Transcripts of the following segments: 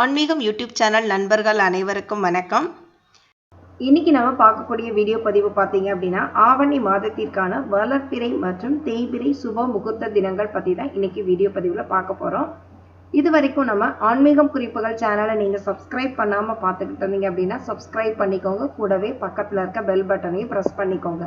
ஆன்மீகம் YouTube channel நண்பர்கள் அனைவருக்கும் வணக்கம். இன்னைக்கு நம்ம பார்க்கக்கூடிய வீடியோ பதிவு பார்த்தீங்க அப்படின்னா ஆவணி மாதத்திற்கான வளர்ப்பிறை மற்றும் தேய்பிறை சுப முகூர்த்த தினங்கள் பற்றி தான் இன்னைக்கு வீடியோ பதிவில் பார்க்க போகிறோம் இது வரைக்கும் நம்ம ஆன்மீகம் குறிப்புகள் சேனலை நீங்கள் சப்ஸ்கிரைப் பண்ணாமல் பார்த்துக்கிட்டு இருந்தீங்க அப்படின்னா சப்ஸ்கிரைப் பண்ணிக்கோங்க. கூடவே பக்கத்தில் இருக்க பெல் பட்டனையும் ப்ரெஸ் பண்ணிக்கோங்க.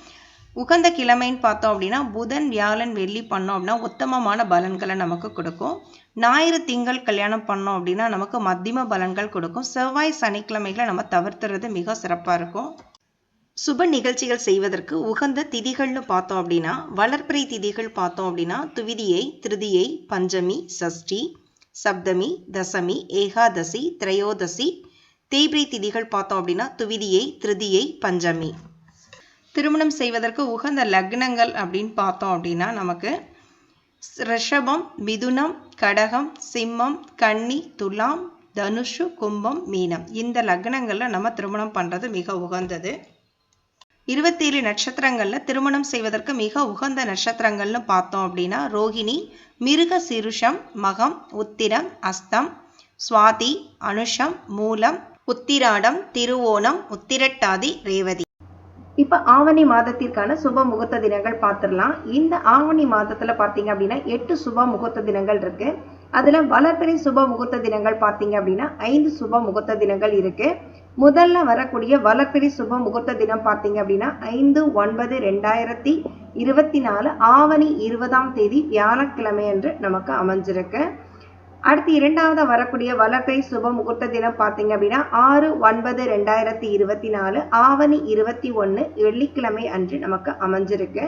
உகந்த கிழமைன்னு பார்த்தோம் அப்படின்னா புதன் வியாழன் வெள்ளி பண்ணோம் அப்படின்னா உத்தமமான பலன்களை நமக்கு கொடுக்கும். ஞாயிறு திங்கள் கல்யாணம் பண்ணோம் அப்படின்னா நமக்கு மத்தியம பலன்கள் கொடுக்கும். செவ்வாய் சனிக்கிழமைகளை நம்ம தவிர்த்துறது மிக சிறப்பாக இருக்கும். சுப நிகழ்ச்சிகள் செய்வதற்கு உகந்த திதிகள்னு பார்த்தோம் அப்படின்னா வளர்ப்பிறை திதிகள் பார்த்தோம் அப்படின்னா துவிதியை திருதியை பஞ்சமி சஷ்டி சப்தமி தசமி ஏகாதசி திரையோதசி தேய்பிரை திதிகள் பார்த்தோம் அப்படின்னா துவிதியை திருதியை பஞ்சமி. திருமணம் செய்வதற்கு உகந்த லக்னங்கள் அப்படின்னு பார்த்தோம் அப்படின்னா நமக்கு ரிஷபம் மிதுனம் கடகம் சிம்மம் கன்னி துலாம் தனுஷு கும்பம் மீனம். இந்த லக்னங்களில் நம்ம திருமணம் பண்ணுறது மிக உகந்தது. இருபத்தேழு நட்சத்திரங்களில் திருமணம் செய்வதற்கு மிக உகந்த நட்சத்திரங்கள்னு பார்த்தோம் அப்படின்னா ரோகிணி மிருக சிருஷம் மகம் உத்திரம் அஸ்தம் சுவாதி அனுஷம் மூலம் உத்திராடம் திருவோணம் உத்திரட்டாதி ரேவதி. இப்போ ஆவணி மாதத்திற்கான சுப முகூர்த்த தினங்கள் பார்த்துடலாம் இந்த ஆவணி மாதத்தில் பார்த்தீங்க அப்படின்னா எட்டு சுப முகூர்த்த தினங்கள் இருக்கு. அதில் வளர்ப்பிறை சுப முகூர்த்த தினங்கள் பார்த்தீங்க அப்படின்னா ஐந்து சுப முகூர்த்த தினங்கள் இருக்கு. முதல்ல வரக்கூடிய வளர்ப்பிறை சுப முகூர்த்த தினம் பார்த்தீங்க அப்படின்னா ஐந்து ஒன்பது ரெண்டாயிரத்தி இருபத்தி நாலு ஆவணி இருபதாம் தேதி வியாழக்கிழமை அன்று நமக்கு அமைஞ்சிருக்கு. அடுத்து இரண்டாவது வரக்கூடிய வளர்ப்பிறை சுப முகூர்த்த தினம் பார்த்தீங்க அப்படின்னா ஆறு ஒன்பது ரெண்டாயிரத்தி இருபத்தி நாலு ஆவணி இருபத்தி ஒன்று வெள்ளிக்கிழமை அன்று நமக்கு அமைஞ்சிருக்கு.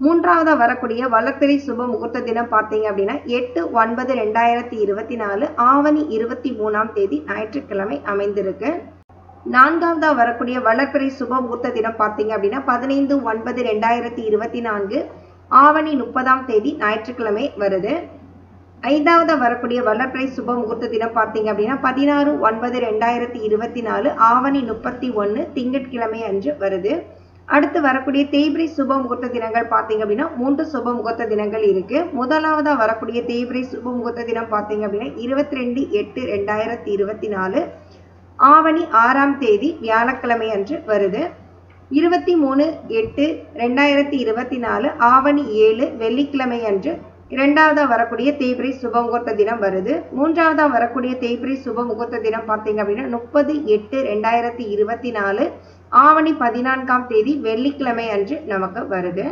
மூன்றாவதாக வரக்கூடிய வளர்ப்பிறை சுப முகூர்த்த தினம் பார்த்தீங்க அப்படின்னா எட்டு ஒன்பது ரெண்டாயிரத்தி இருபத்தி நாலு ஆவணி இருபத்தி மூணாம் தேதி ஞாயிற்றுக்கிழமை அமைந்திருக்கு. நான்காவதா வரக்கூடிய வளர்ப்பிறை சுப முகூர்த்த தினம் பார்த்தீங்க அப்படின்னா பதினைந்து ஒன்பது ரெண்டாயிரத்தி இருபத்தி நான்கு ஆவணி முப்பதாம் தேதி ஞாயிற்றுக்கிழமை வருது. ஐந்தாவது வரக்கூடிய வல்லப்பிறை சுப முகூர்த்த தினம் பார்த்தீங்க அப்படின்னா பதினாறு ஒன்பது ரெண்டாயிரத்தி இருபத்தி நாலு ஆவணி முப்பத்தி ஒன்று திங்கட்கிழமை அன்று வருது. அடுத்து வரக்கூடிய தேய்பிரை சுப முகூர்த்த தினங்கள் பார்த்தீங்க அப்படின்னா மூன்று சுப முகூர்த்த தினங்கள் இருக்கு. முதலாவதாக வரக்கூடிய தேய்பிரை சுப முகூர்த்த தினம் பார்த்தீங்க அப்படின்னா இருபத்தி ரெண்டு எட்டு ரெண்டாயிரத்தி இருபத்தி நாலு ஆவணி ஆறாம் தேதி வியாழக்கிழமை அன்று வருது. இருபத்தி மூணு எட்டு ரெண்டாயிரத்தி இருபத்தி நாலு ஆவணி ஏழு வெள்ளிக்கிழமை அன்று இரண்டாவதாக வரக்கூடிய தேய்பிரை சுப முகூர்த்த தினம் வருது. மூன்றாவதாக வரக்கூடிய தேய்பிரை சுப முகூர்த்த தினம் பார்த்தீங்க அப்படின்னா முப்பது எட்டு ரெண்டாயிரத்தி இருபத்தி நாலு ஆவணி பதினான்காம் தேதி வெள்ளிக்கிழமை அன்று நமக்கு வருது.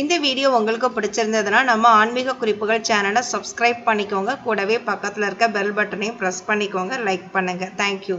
இந்த வீடியோ உங்களுக்கு பிடிச்சிருந்ததுன்னா நம்ம ஆன்மீக குறிப்புகள் சேனலை சப்ஸ்கிரைப் பண்ணிக்கோங்க. கூடவே பக்கத்தில் இருக்க பெல் பட்டனையும் ப்ரெஸ் பண்ணிக்கோங்க. லைக் பண்ணுங்கள் தேங்க்யூ